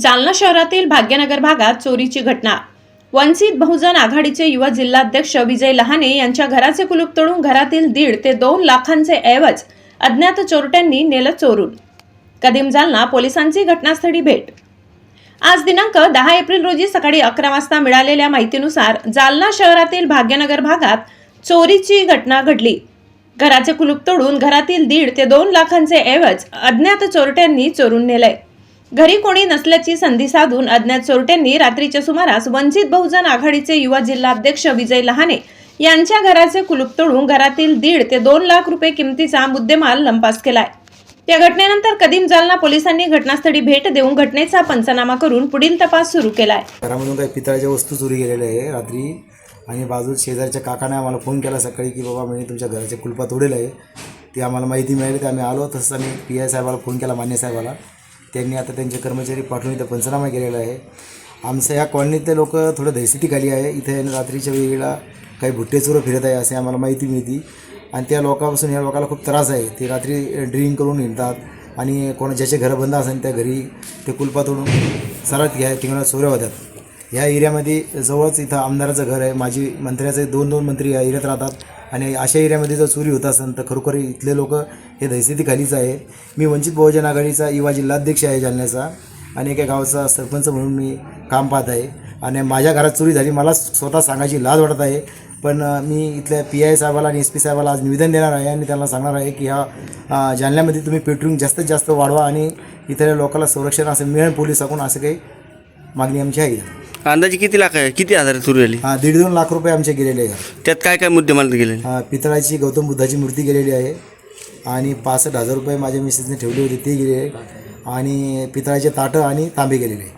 जालना शहरातील भाग्यनगर भागात चोरीची घटना. वंचित बहुजन आघाडीचे युवा जिल्हाध्यक्ष विजय लहाने यांच्या घराचे कुलूप तोडून घरातील दीड ते दोन लाखांचे ऐवज अज्ञात चोरट्यांनी नेलं चोरून. कदीम जालना पोलिसांची घटनास्थळी भेट. आज दिनांक दहा एप्रिल रोजी सकाळी अकरा वाजता मिळालेल्या माहितीनुसार जालना शहरातील भाग्यनगर भागात चोरीची घटना घडली. घराचे कुलूप तोडून घरातील दीड ते दोन लाखांचे ऐवज अज्ञात चोरट्यांनी चोरून नेलंय. घरी कोणी नसल्याची संधी साधून अज्ञात चोरट्यांनी रात्रीच्या सुमारास वंचित बहुजन आघाडीचे युवा जिल्हाध्यक्ष विजय लहाने यांच्या घराचे कुलूप तोडून घरातील दीड ते दोन लाख रुपये किमतीचा मुद्देमाल लंपास केलाय. या घटनेनंतर कदीम जालना पोलिसांनी घटनास्थळी भेट देऊन घटनेचा पंचनामा करून पुढील तपास सुरू केलाय. घरामधून काही पितळाच्या वस्तू चोरी गेलेल्या आहे. रात्री आणि बाजू शेजारच्या काकाने आम्हाला फोन केला सकाळी की बाबा मी तुमच्या घराचे कुलपा तोडेल आहे. ती आम्हाला माहिती मिळाली तर आम्ही आलो. तसं आम्ही पी आय साहेबाला फोन केला मान्य साहेबाला. त्यांनी आता त्यांचे कर्मचारी पाठवून इथं पंचनामा केलेला आहे. आमच्या या कॉलनीतले लोक थोडं दहशतीखाली आहे. इथे रात्रीच्या वेळेला काही भुट्टेचोरं फिरत आहे असे आम्हाला माहिती मिळते. आणि त्या लोकापासून या लोकाला खूप त्रास आहे. ते रात्री ड्रिंक करून हिंडतात. आणि कोणा ज्याचे घरं बंद असेल त्या घरी ते कुलपा सरात सरळ घ्या किंवा चोऱ्या होतात. ह्या एरियामध्ये जवळच इथं आमदाराचं घर आहे. माजी मंत्र्याचे दोन दोन मंत्री या एरियात राहतात. आणि अशा एरियामध्ये जर चोरी होत असेल तर खरोखर इथले लोक हे दहशतीखालीच आहे. मी वंचित बहुजन आघाडीचा युवा जिल्हाध्यक्ष आहे जालन्याचा. आणि एका गावाचा सरपंच म्हणून मी काम पाहत आहे. आणि माझ्या घरात चोरी झाली मला स्वतः सांगायची लाज वाटत आहे. पण मी इथल्या पी आय साहेबाला आणि एस पी साहेबाला आज निवेदन देणार आहे आणि त्यांना सांगणार आहे की ह्या जालन्यामध्ये तुम्ही पेट्रोलिंग जास्तीत जास्त वाढवा आणि इथल्या लोकांना संरक्षण असं मिळेल पोलिसाकडून असं काही मागणी आमची आहे. अंदाजे किती लाख आहे? किती हजार चोरी झाली? हा दीड दोन लाख रुपये आमचे गेलेले आहे. त्यात काय काय मुद्दे मला गेले हा, पितळाची गौतम बुद्धाची मूर्ती गेलेली आहे. आणि पासष्ट हजार रुपये माझ्या मिसेसने ठेवले होते ते गेले आणि पितळाचे ताटं आणि तांबे गेलेले आहे.